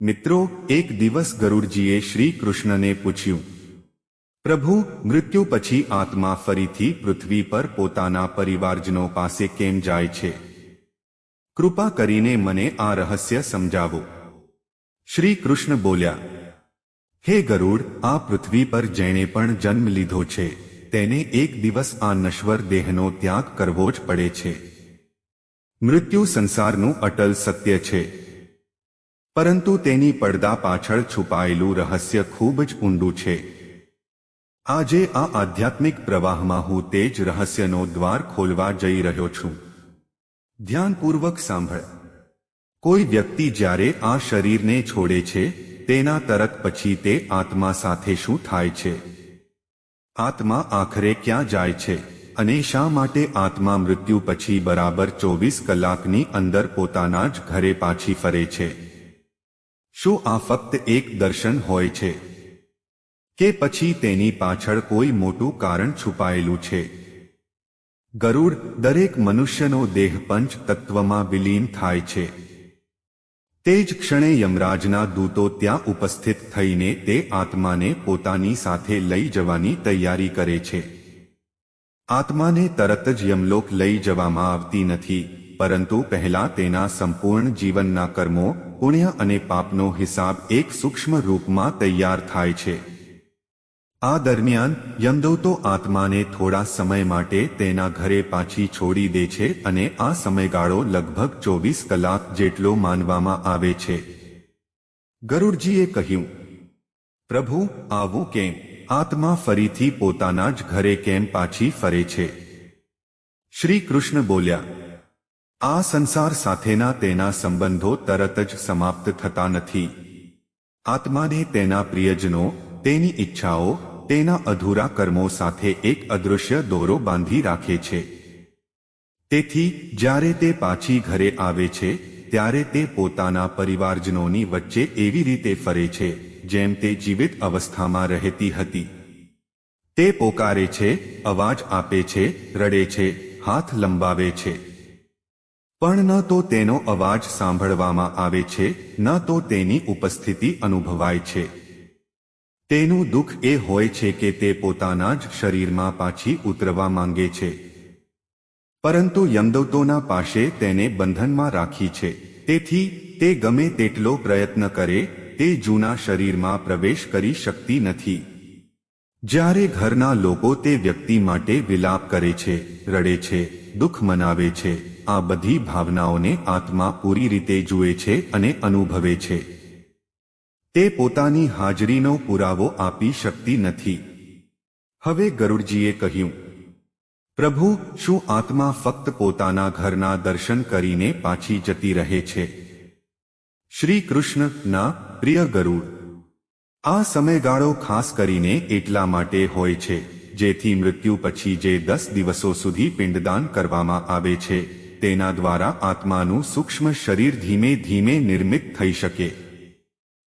મિત્રો, એક દિવસ ગરુડજીએ શ્રી કૃષ્ણને પૂછ્યું, પ્રભુ, મૃત્યુ પછી આત્મા ફરીથી પૃથ્વી પર પોતાના પરિવારજનો પાસે કેમ જાય છે? કૃપા કરીને મને આ રહસ્ય સમજાવો. શ્રી કૃષ્ણ બોલ્યા, હે ગરુડ, આ પૃથ્વી પર જેણે પણ જન્મ લીધો છે, તેને એક દિવસ આ નશ્વર દેહનો ત્યાગ કરવો જ પડે છે. મૃત્યુ સંસારનું અટલ સત્ય છે. પરંતુ તેની પડદા પાછળ છુપાયેલું રહસ્ય ખૂબ જ ઊંડું છે. આજે આ આધ્યાત્મિક પ્રવાહમાં હું તે જ રહસ્યનો દ્વાર ખોલવા જઈ રહ્યો છું. ધ્યાનપૂર્વક સાંભળ. કોઈ વ્યક્તિ જ્યારે આ શરીરને છોડે છે, તેના તરત પછી તે આત્મા સાથે શું થાય છે? આત્મા આખરે ક્યાં જાય છે અને શા માટે આત્મા મૃત્યુ પછી બરાબર ચોવીસ કલાકની અંદર પોતાના જ ઘરે પાછી ફરે છે? શું આ ફક્ત એક દર્શન હોય છે? કે પછી તેની પાછળ કોઈ મોટું કારણ છુપાયેલું છે? ગરુડ, દરેક મનુષ્યનો દેહ પંચ તત્વમાં વિલીન થાય છે. તે જ ક્ષણે યમરાજના દૂતો ત્યાં ઉપસ્થિત થઈને તે આત્માને પોતાની સાથે લઈ જવાની તૈયારી કરે છે. આત્માને તરત જ યમલોક લઈ જવામાં આવતી નથી. પરંતુ પહેલા તેના સંપૂર્ણ જીવનના કર્મો, પુણ્ય અને પાપનો હિસાબ એક સૂક્ષ્મ રૂપમાં તૈયાર થાય છે. આ દરમિયાન યમદૂતો આત્માને થોડા સમય માટે તેના ઘરે પાછી છોડી દે છે અને આ સમયગાળો લગભગ ચોવીસ કલાક જેટલો માનવામાં આવે છે. ગરુડજીએ કહ્યું, પ્રભુ, આવું કેમ? આત્મા ફરીથી પોતાના જ ઘરે કેમ પાછી ફરે છે? શ્રી કૃષ્ણ બોલ્યા આ સંસાર સાથેના તેના સંબંધો તરત જ સમાપ્ત થતા નથી. આત્માને તેના પ્રિયજનો, તેની ઈચ્છાઓ, તેના અધૂરા કર્મો સાથે એક અદૃશ્ય દોરો બાંધી રાખે છે. તેથી, જ્યારે તે પાછી ઘરે આવે છે, ત્યારે તે પોતાના પરિવારજનોની વચ્ચે એવી રીતે ફરે છે, જેમ તે જીવિત અવસ્થામાં રહેતી હતી. તે પોકારે છે, અવાજ આપે છે, રડે છે, હાથ લંબાવે છે. પણ ન તો તેનો અવાજ સાંભળવામાં આવે છે, ન તો તેની ઉપસ્થિતિ અનુભવાય છે. તેનું દુઃખ એ હોય છે કે તે પોતાના જ શરીરમાં પાછી ઉતરવા માંગે છે. પરંતુ યમદૌતોના પાસે તેને બંધનમાં રાખી છે. તેથી, તે ગમે તેટલો પ્રયત્ન કરે, તે જૂના શરીરમાં પ્રવેશ કરી શકતી નથી. જ્યારે ઘરના લોકો તે વ્યક્તિ માટે વિલાપ કરે છે, રડે છે, દુઃખ મનાવે છે. આ બધી ભાવનાઓને આત્મા પૂરી રીતે જુએ છે અને અનુભવે છે. તે પોતાની હાજરીનો પુરાવો આપી શકતી નથી. હવે ગરુડજીએ કહ્યું, પ્રભુ, શું આત્મા ફક્ત પોતાના ઘરના દર્શન કરીને પાછી જતી રહે છે? શ્રી કૃષ્ણ, ના, પ્રિય ગરુડ, આ સમયગાળો ખાસ કરીને એટલા માટે હોય છે, જેથી મૃત્યુ પછી જે દસ દિવસો સુધી પિંડદાન કરવામાં આવે છે. તેના દ્વારા આત્માનું સૂક્ષ્મ શરીર ધીમે ધીમે નિર્મિત થઈ શકે.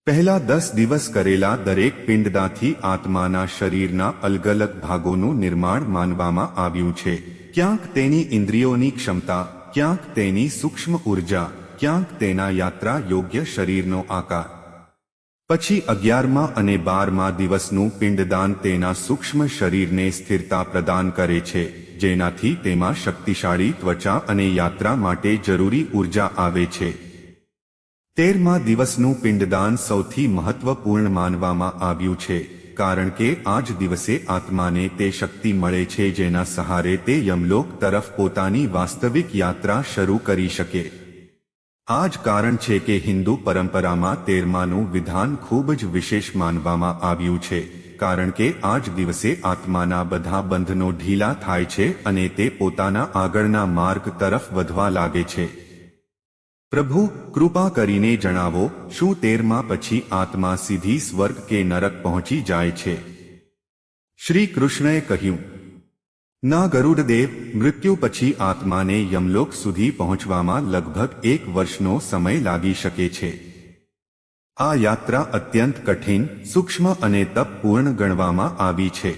પહેલા દસ દિવસ કરેલા દરેક પિંડદાથી આત્માના શરીરના અલગ અલગ ભાગોનું નિર્માણ માનવામાં આવ્યું છે. ક્યાંક તેની ઇન્દ્રિયોની ક્ષમતા, ક્યાંક તેની સૂક્ષ્મ ઊર્જા, ક્યાંક તેના યાત્રા યોગ્ય શરીરનો આકાર. પછી અગિયારમા અને બારમા દિવસનું પિંડદાન તેના સૂક્ષ્મ શરીરને સ્થિરતા પ્રદાન કરે છે. જેનાથી તેમાં શક્તિશાળી ત્વચા અને યાત્રા માટે જરૂરી ઊર્જા આવે છે. તેરમા દિવસનું પિંડદાન સૌથી મહત્વપૂર્ણ માનવામાં આવ્યું છે, કારણ કે આ જ દિવસે આત્માને તે શક્તિ મળે છે જેના સહારે તે યમલોક તરફ પોતાની વાસ્તવિક યાત્રા શરૂ કરી શકે. આ જ કારણ છે કે હિન્દુ પરંપરામાં તેરમાનું વિધાન ખૂબ જ વિશેષ માનવામાં આવ્યું છે. કારણ કે આ જ દિવસે આત્માના બધા બંધનો ઢીલા થાય છે અને તે પોતાના આગળના માર્ગ તરફ વધવા લાગે છે. પ્રભુ, કૃપા કરીને જણાવો, શું તેરમાં પછી આત્મા સીધી સ્વર્ગ કે નરક પહોંચી જાય છે? શ્રી કૃષ્ણએ કહ્યું, ના ગરુડદેવ, મૃત્યુ પછી આત્માને યમલોક સુધી પહોંચવામાં લગભગ એક વર્ષનો સમય લાગી શકે છે. આ યાત્રા અત્યંત કઠિન, સૂક્ષ્મ અને તપપૂર્ણ ગણવામાં આવી છે.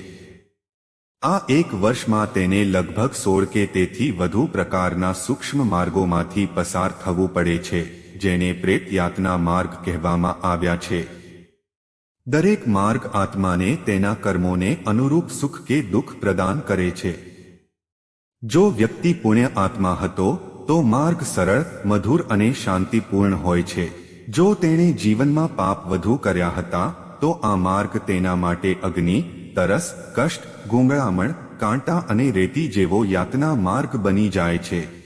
આ એક વર્ષમાં તેને લગભગ સોળ કે તેથી વધુ પ્રકારના સૂક્ષ્મ માર્ગોમાંથી પસાર થવું પડે છે, જેને પ્રેત યાતના માર્ગ કહેવામાં આવ્યા છે. દરેક માર્ગ આત્માને તેના કર્મોને અનુરૂપ સુખ કે દુઃખ પ્રદાન કરે છે. જો વ્યક્તિ પુણ્ય આત્મા હતો, તો માર્ગ સરળ, મધુર અને શાંતિપૂર્ણ હોય છે. જો તેણે જીવનમાં પાપ વધુ કર્યા હતા, તો આ માર્ગ તેના માટે અગ્નિ, તરસ, કષ્ટ, ગૂંગળામણ, કાંટા અને રેતી જેવો યાતના માર્ગ બની જાય છે.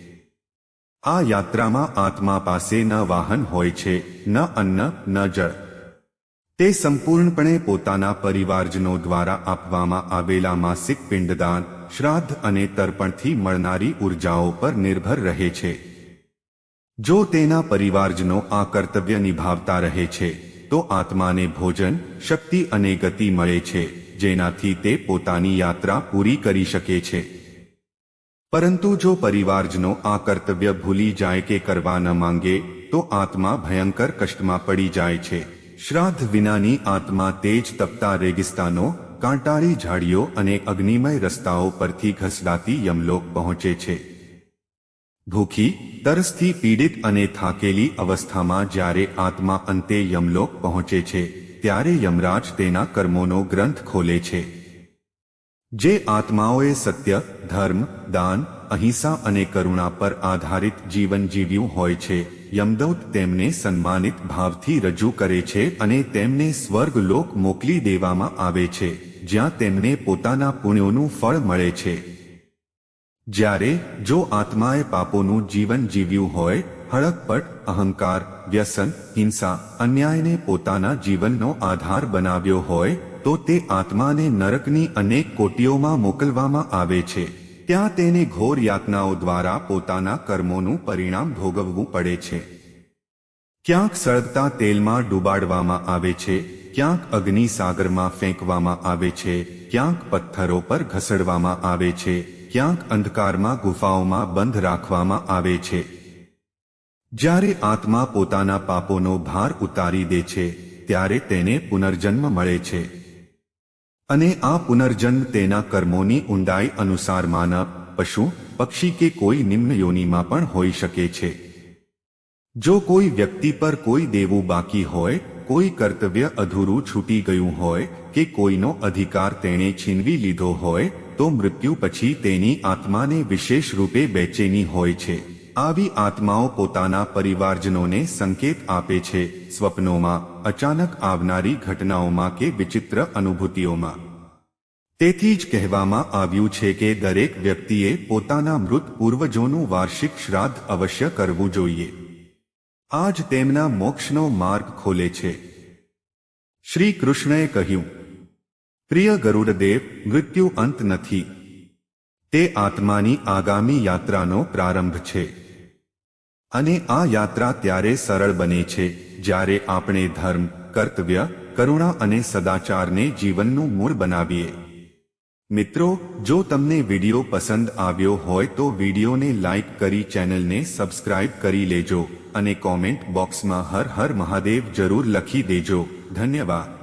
આ યાત્રામાં આત્મા પાસે ન વાહન હોય છે, ન અન્ન, ન જળ. તે સંપૂર્ણપણે પોતાના પરિવારજનો દ્વારા આપવામાં આવેલા માસિક પિંડદાન, શ્રાદ્ધ અને તર્પણથી મળનારી ઉર્જાઓ પર નિર્ભર રહે છે. જો તેના પરિવારજનો આ કર્તવ્ય નિભાવતા રહે છે, તો આત્માને ભોજન, શક્તિ અને ગતિ મળે છે, જેનાથી તે પોતાની યાત્રા પૂરી કરી શકે છે. પરંતુ જો પરિવારજનો આ કર્તવ્ય ભૂલી જાય કે કરવા ન માંગે, તો આત્મા ભયંકર કષ્ટમાં પડી જાય છે. શ્રાદ્ધ વિનાની આત્મા તેજ તપતા રેગિસ્તાનો, કાંટાળી ઝાડીઓ અને અગ્નિમય રસ્તાઓ પરથી ઘસડાતી યમલોક પહોંચે છે. ભૂખી, તરસથી પીડિત અને થાકેલી અવસ્થામાં જ્યારે આત્મા અંતે યમલોક પહોંચે છે, ત્યારે યમરાજ તેના કર્મોનો ગ્રંથ ખોલે છે. જે આત્માઓએ સત્ય, ધર્મ, દાન, અહિંસા અને કરુણા પર આધારિત જીવન જીવ્યું હોય છે, યમદૌત તેમને સન્માનિત ભાવથી રજૂ કરે છે અને તેમને સ્વર્ગ લોક મોકલી દેવામાં આવે છે, જ્યાં તેમને પોતાના પુણ્યોનું ફળ મળે છે. જ્યારે જો આત્માએ પાપોનું જીવન જીવ્યું હોય હળકપટ અહંકાર, વ્યસન, હિંસા, અન્યાયને પોતાના જીવનનો આધાર બનાવ્યો હોય, તો તે આત્માને નરકની અનેક કોટીઓમાં મોકલવામાં આવે છે. ત્યાં તેને ઘોર યાતનાઓ દ્વારા પોતાના કર્મોનું પરિણામ ભોગવવું પડે છે. ક્યાંક સળગતા તેલમાં ડૂબાડવામાં આવે છે, ક્યાંક અગ્નિસાગરમાં ફેંકવામાં આવે છે, ક્યાંક પથ્થરો પર ઘસડવામાં આવે છે ક્યાંક અંધકારમાં, ગુફાઓમાં બંધ રાખવામાં આવે છે. જ્યારે આત્મા પોતાના પાપોનો ભાર ઉતારી દે છે, ત્યારે તેને પુનર્જન્મ મળે છે. અને આ પુનર્જન્મ તેના કર્મોની ઊંડાઈ અનુસાર માનવ પશુ, પક્ષી કે કોઈ નિમ્ન યોનિમાં પણ હોઈ શકે છે. જો કોઈ વ્યક્તિ પર કોઈ દેવું બાકી હોય, કોઈ કર્તવ્ય અધૂરું છૂટી ગયું હોય કે કોઈનો અધિકાર તેણે છીનવી લીધો હોય તો મૃત્યુ પછી તેની આત્માને વિશેષ રૂપે બેચેની હોય છે. આવી આત્માઓ પોતાના પરિવારજનોને સંકેત આપે છે સ્વપ્નોમાં, અચાનક આવનારી ઘટનાઓમાં કે વિચિત્ર અનુભૂતિઓમાં. તેથી જ કહેવામાં આવ્યું છે કે દરેક વ્યક્તિએ પોતાના મૃત પૂર્વજોનું વાર્ષિક શ્રાદ્ધ અવશ્ય કરવું જોઈએ. આ જ તેમના મોક્ષનો માર્ગ ખોલે છે. શ્રી કૃષ્ણએ કહ્યું પ્રિય ગરુડદેવ, મૃત્યુ અંત નથી. તે આત્માની આગામી યાત્રાનો પ્રારંભ છે. અને આ યાત્રા ત્યારે સરળ બને છે, જ્યારે આપણે ધર્મ, કર્તવ્ય, કરુણા અને સદાચારને જીવનનું મૂળ બનાવીએ. મિત્રો, જો તમને વિડિયો પસંદ આવ્યો હોય તો વિડિયોને લાઇક કરી ચેનલને સબસ્ક્રાઇબ કરી લેજો અને કોમેન્ટ બોક્સમાં હર હર મહાદેવ જરૂર લખી દેજો. ધન્યવાદ.